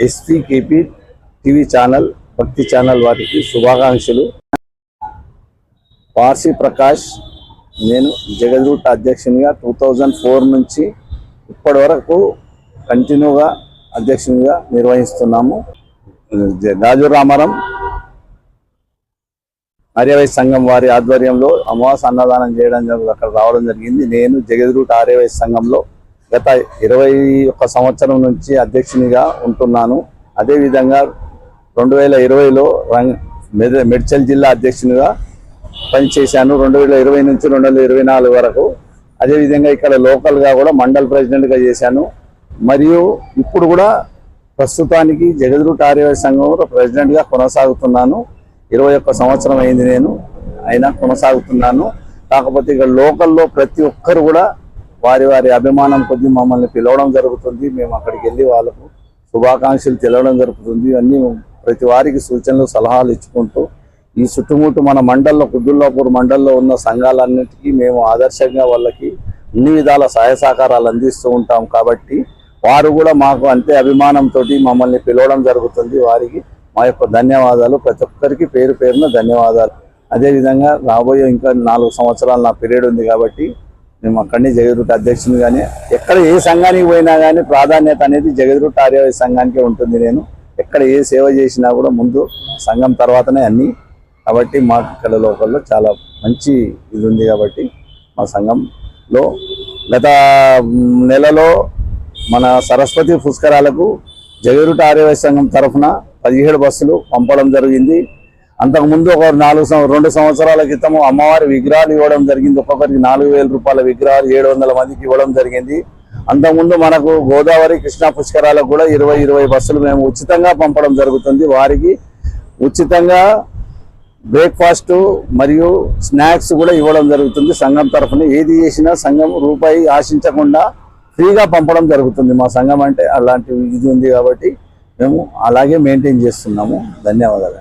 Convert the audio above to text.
ఎస్పీకేపీ TV channel భక్తి channel వారికి శుభాకాంక్షలు. పార్సి ప్రకాష్ నేను జగద్రూట్ అధ్యక్షునిగా టూ థౌజండ్ ఫోర్ నుంచి ఇప్పటి వరకు కంటిన్యూగా అధ్యక్షునిగా నిర్వహిస్తున్నాము. రాజు రామారం ఆర్యవై సంఘం వారి ఆధ్వర్యంలో అమావాస అన్నదానం చేయడం జరుగుతుంది అక్కడ రావడం జరిగింది. నేను జగద్రూట్ ఆర్యవై సంఘంలో గత ఇరవై ఒక్క సంవత్సరం నుంచి అధ్యక్షునిగా ఉంటున్నాను. అదేవిధంగా రెండు వేల ఇరవైలో రంగ్ మెద- మెడ్చల్ జిల్లా అధ్యక్షునిగా పనిచేశాను. రెండు వేల ఇరవై నుంచి రెండు వేల ఇరవై నాలుగు వరకు. అదేవిధంగా ఇక్కడ లోకల్గా కూడా మండల్ ప్రెసిడెంట్గా చేశాను. మరియు ఇప్పుడు కూడా ప్రస్తుతానికి జగద్రూట్ ఆర్యవై సంఘంలో ప్రెసిడెంట్గా కొనసాగుతున్నాను. ఇరవై ఒక్క సంవత్సరం అయింది నేను అయినా కొనసాగుతున్నాను. కాకపోతే ఇక్కడ లోకల్లో ప్రతి ఒక్కరు కూడా వారి వారి అభిమానం కొద్ది మమ్మల్ని పిలవడం జరుగుతుంది. మేము అక్కడికి వెళ్ళి వాళ్ళకు శుభాకాంక్షలు తెలవడం జరుగుతుంది. అన్నీ ప్రతి వారికి సూచనలు సలహాలు ఇచ్చుకుంటూ ఈ చుట్టుముట్టు మన మండల్లో కుద్దుల్లాపూర్ మండల్లో ఉన్న సంఘాలన్నిటికీ మేము ఆదర్శంగా వాళ్ళకి అన్ని విధాల సహాయ సహకారాలు అందిస్తూ ఉంటాం. కాబట్టి వారు కూడా మాకు అంతే అభిమానంతో మమ్మల్ని పిలవడం జరుగుతుంది. వారికి మా యొక్క ధన్యవాదాలు. ప్రతి ఒక్కరికి పేరు పేరున ధన్యవాదాలు. అదేవిధంగా రాబోయే ఇంకా నాలుగు సంవత్సరాలు నా పీరియడ్ ఉంది కాబట్టి మేము అక్కడనే జగద్రుట్ అధ్యక్షుని కానీ ఎక్కడ ఏ సంఘానికి పోయినా కానీ ప్రాధాన్యత అనేది జగద్రుట్ ఆర్యవై సంఘానికే ఉంటుంది. నేను ఎక్కడ ఏ సేవ చేసినా కూడా ముందు సంఘం తర్వాతనే అన్ని. కాబట్టి మాకు ఇక్కడ లోకల్లో చాలా మంచి ఇది ఉంది కాబట్టి మా సంఘంలో గత నెలలో మన సరస్వతి పుష్కరాలకు జగరుట ఆర్యవై సంఘం తరఫున పదిహేడు బస్సులు పంపడం జరిగింది. అంతకుముందు ఒక నాలుగు రెండు సంవత్సరాల క్రితం అమ్మవారి విగ్రహాలు ఇవ్వడం జరిగింది. ఒక్కొక్కరికి నాలుగు వేల రూపాయల విగ్రహాలు ఏడు వందల మందికి ఇవ్వడం జరిగింది. అంతకుముందు మనకు గోదావరి కృష్ణా పుష్కరాలకు కూడా ఇరవై ఇరవై బస్సులు మేము ఉచితంగా పంపడం జరుగుతుంది. వారికి ఉచితంగా బ్రేక్ఫాస్ట్ మరియు స్నాక్స్ కూడా ఇవ్వడం జరుగుతుంది సంఘం తరఫున. ఏది చేసినా సంఘం రూపాయి ఆశించకుండా ఫ్రీగా పంపడం జరుగుతుంది. మా సంఘం అంటే అలాంటి ఇది ఉంది కాబట్టి మేము అలాగే మెయింటైన్ చేస్తున్నాము. ధన్యవాదాలు.